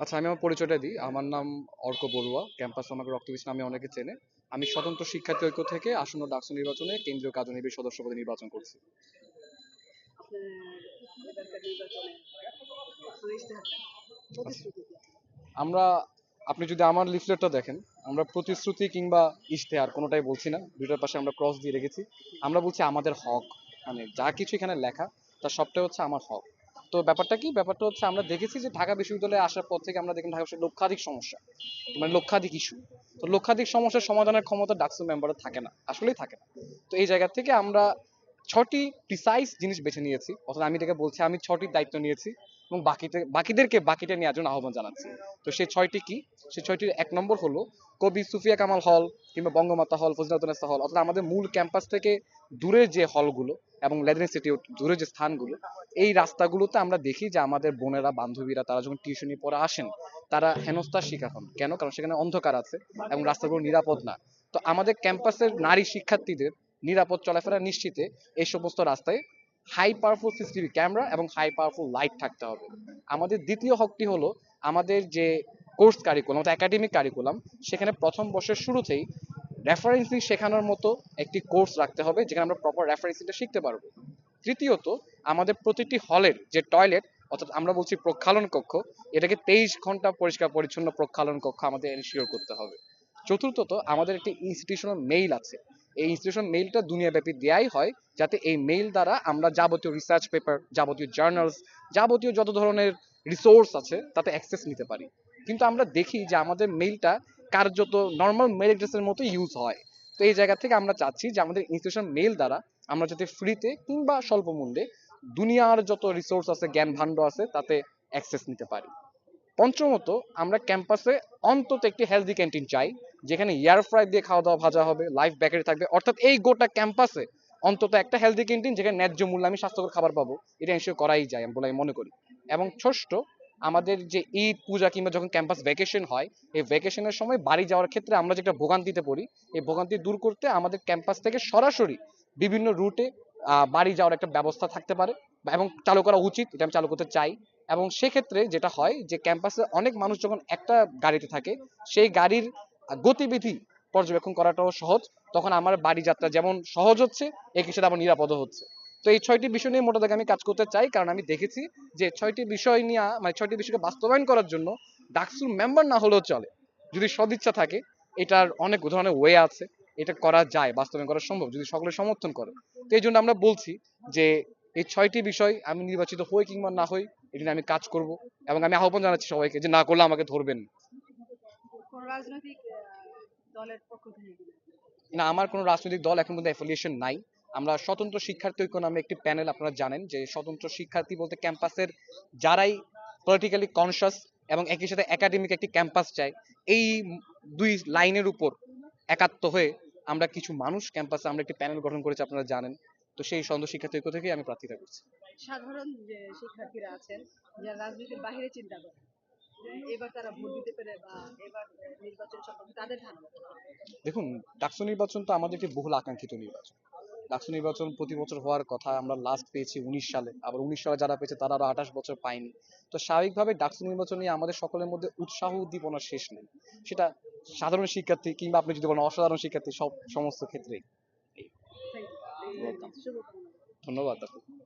আচ্ছা আমি আমার পরিচয়টা দিই। আমার নাম অর্ক বড়ুয়া। ক্যাম্পাস আমাকে রক্তবীজ নামে অনেকে চেনে। আমি স্বতন্ত্র শিক্ষার্থী ঐক্য থেকে আসন্ন ডাকসু নির্বাচনে কেন্দ্রীয় কার্যনির্বাহী সদস্য পদে নির্বাচন করছি? আমরা, আপনি যদি আমার লিফলেটটা দেখেন, আমরা প্রতিশ্রুতি কিংবা ইশতেহার কোনোটাই বলছি না। দুইটার পাশে আমরা ক্রস দিয়ে রেখেছি। আমরা বলছি আমাদের হক। মানে যা কিছু এখানে লেখা, তার সবটাই হচ্ছে আমার হক। তো ব্যাপারটা কি? ব্যাপারটা হচ্ছে আমরা দেখেছি যে ঢাকা বিশ্ববিদ্যালয়ে আসার পর থেকে আমরা দেখলাম ঢাকা লক্ষাধিক সমস্যা মানে লক্ষাধিক ইস্যু তো লক্ষাধিক সমস্যার সমাধানের ক্ষমতা ডাকসু মেম্বারের থাকে না, আসলেই থাকে না। তো এই জায়গা থেকে আমরা ছটি প্রিসাইজ জিনিস বেছে নিয়েছি। অর্থাৎ আমি এটাকে বলছি, আমি ছটি দায়িত্ব নিয়েছি এবং বাকিতে, বাকিদেরকে বাকিটা নেওয়ার জন্য আহ্বান জানাচ্ছি। তো সেই ছয়টি কি? সেই ছয়টির এক নম্বর হলো কবি সুফিয়া কামাল হল কিংবা বঙ্গমাতা হল ফজলাতুন্নেসা হল, অর্থাৎ আমাদের মূল ক্যাম্পাস থেকে দূরে যে হলগুলো এবং লেদার ইনস্টিটিউট, দূরে যে স্থানগুলো, এই রাস্তাগুলোতে আমরা দেখি যে আমাদের বোনেরা, বান্ধবীরা, তারা যখন টিউশনি পড়ে আসেন, তারা হেনস্থার শিকার হন। কেন? কারণ সেখানে অন্ধকার আছে এবং রাস্তাগুলো নিরাপদ না। তো আমাদের ক্যাম্পাসের নারী শিক্ষার্থীদের নিরাপদ চলাফেরা নিশ্চিতে এই সমস্ত রাস্তায় হাই পাওয়ারফুল সিসিটিভি ক্যামেরা এবং হাই পাওয়ারফুল লাইট থাকতে হবে। আমাদের দ্বিতীয় হকটি হলো আমাদের যে কোর্স কারিকুলাম অর্থাৎ একাডেমিক কারিকুলাম সেখানে প্রথম বর্ষের শুরুতেই রেফারেন্সিং শেখানোর মতো একটি কোর্স রাখতে হবে, যেখানে আমরা প্রপার রেফারেন্সিংটা শিখতে পারব। তৃতীয়ত, আমাদের প্রতিটি হলের যে টয়লেট অর্থাৎ আমরা বলছি প্রক্ষালন কক্ষ, এটাকে তেইশ ঘণ্টা পরিষ্কার পরিচ্ছন্ন প্রক্ষালন কক্ষ আমাদের এনশিওর করতে হবে। চতুর্থত, আমাদের একটি ইনস্টিটিউশনাল মেইল আছে। এই ইনস্টিটিউশন মেইলটা দুনিয়াব্যাপী দেয়াই হয় যাতে এই মেইল দ্বারা আমরা যাবতীয় রিসার্চ পেপার যাবতীয় জার্নালস যাবতীয় যত ধরনের রিসোর্স আছে তাতে অ্যাক্সেস নিতে পারি। কিন্তু আমরা দেখি যে আমাদের মেইলটা কার্যত নর্মাল মেইল অ্যাড্রেসের মতো ইউজ হয়। তো এই জায়গা থেকে আমরা চাচ্ছি যে আমাদের ইনস্টিটিউশন মেইল দ্বারা আমরা যাতে ফ্রিতে কিংবা স্বল্প মূল্যে দুনিয়ার যত রিসোর্স আছে, জ্ঞান ভাণ্ড আছে, তাতে অ্যাক্সেস নিতে পারি। পঞ্চমত, আমরা ক্যাম্পাসে অন্তত একটি হেলদি ক্যান্টিন চাই। যেখানে এয়ার ফ্রাই দিয়ে খাওয়া দাওয়া ভাজা হবে লাইফ বেকারি থাকবে। অর্থাৎ এই গোটা ক্যাম্পাসে অন্তত একটা হেলদি ক্যান্টিন যেখানে ন্যায্য মূল্যে আমি স্বাস্থ্যকর খাবার পাবো, এটা এনশিওর করাই যায় বলে আমি মনে করি। এবং ষষ্ঠ, আমাদের যে ঈদ, পূজা কিংবা যখন ক্যাম্পাস ভ্যাকেশন হয়, এই ভ্যাকেশনের সময় বাড়ি যাওয়ার ক্ষেত্রে আমরা যেটা ভোগান্তিতে পড়ি, এই ভোগান্তি দূর করতে আমাদের ক্যাম্পাস থেকে সরাসরি বিভিন্ন রুটে বাড়ি যাওয়ার একটা ব্যবস্থা থাকতে পারে এবং চালু করা উচিত, এটা আমি চালু করতে চাই। এবং সেক্ষেত্রে যেটা হয় যে ক্যাম্পাসে অনেক মানুষ যখন একটা গাড়িতে থাকে, সেই গাড়ির গতিবিধি পর্যবেক্ষণ করাটাও সহজ। তখন আমার বাড়ি যাত্রা যেমন সহজ হচ্ছে একই সাথে আবার নিরাপদও হচ্ছে। তো এই ছয়টি বিষয় নিয়ে মোটা আমি কাজ করতে চাই, কারণ আমি দেখেছি যে ছয়টি বিষয় নিয়ে মানে ছয়টি বিষয়কে বাস্তবায়ন করার জন্য ডাকসুর মেম্বার না হলেও চলে। যদি সদিচ্ছা থাকে, এটার অনেক ধরনের ওয়ে আছে, এটা করা যায়, বাস্তবায়ন করা সম্ভব, যদি সকলে সমর্থন করে। তো এই জন্য আমরা বলছি যে এই ছয়টি বিষয় আমি নির্বাচিত হই কিংবা না হই, এটি আমি কাজ করব এবং আমি আহ্বান জানাচ্ছি সবাইকে যে না করলে আমাকে ধরবেন রাজনৈতিক দলের পক্ষ থেকে না আমার কোনো রাজনৈতিক দল এখন পর্যন্ত অ্যাফিলিয়েশন নাই। আমরা স্বতন্ত্র শিক্ষার্থী ঐক্য নামে একটি প্যানেল আপনারা জানেন যে স্বতন্ত্র শিক্ষার্থী বলতে ক্যাম্পাসের যারাই পলিটিক্যালি কনসাস এবং একই সাথে একাডেমিক একটি ক্যাম্পাস চাই এই দুই লাইনের উপর একাত্ম হয়ে আমরা কিছু মানুষ ক্যাম্পাসে আমরা একটি প্যানেল গঠন করেছি আপনারা জানেন। তো সেই স্বতন্ত্র শিক্ষার্থী ঐক্য থেকেই আমি প্রার্থিতা করছি। সাধারণ যে শিক্ষার্থীরা আছেন যারা রাজনীতির বাইরে চিন্তা করে এবার তারা ভোট দিতে পেরে বা এবার নির্বাচন সম্পর্কে তাদের ধারণা দেখুন ডাকসু নির্বাচন তো আমাদের একটি বহুল আকাঙ্ক্ষিত নির্বাচন। ডাকসু নির্বাচন প্রতি বছর হওয়ার কথা আমরা লাস্ট পেয়েছি উনিশ সালে। আবার উনিশ সালে যারা পেয়েছে তারা আরও আঠাশ বছর পায়নি। তো স্বাভাবিকভাবে ডাকসু নির্বাচন নিয়ে আমাদের সকলের মধ্যে উৎসাহ উদ্দীপনা শেষ নেই। সেটা সাধারণ শিক্ষার্থী কিংবা আপনি যদি বলেন অসাধারণ শিক্ষার্থী সব সমস্ত ক্ষেত্রেই। ধন্যবাদ আপনাকে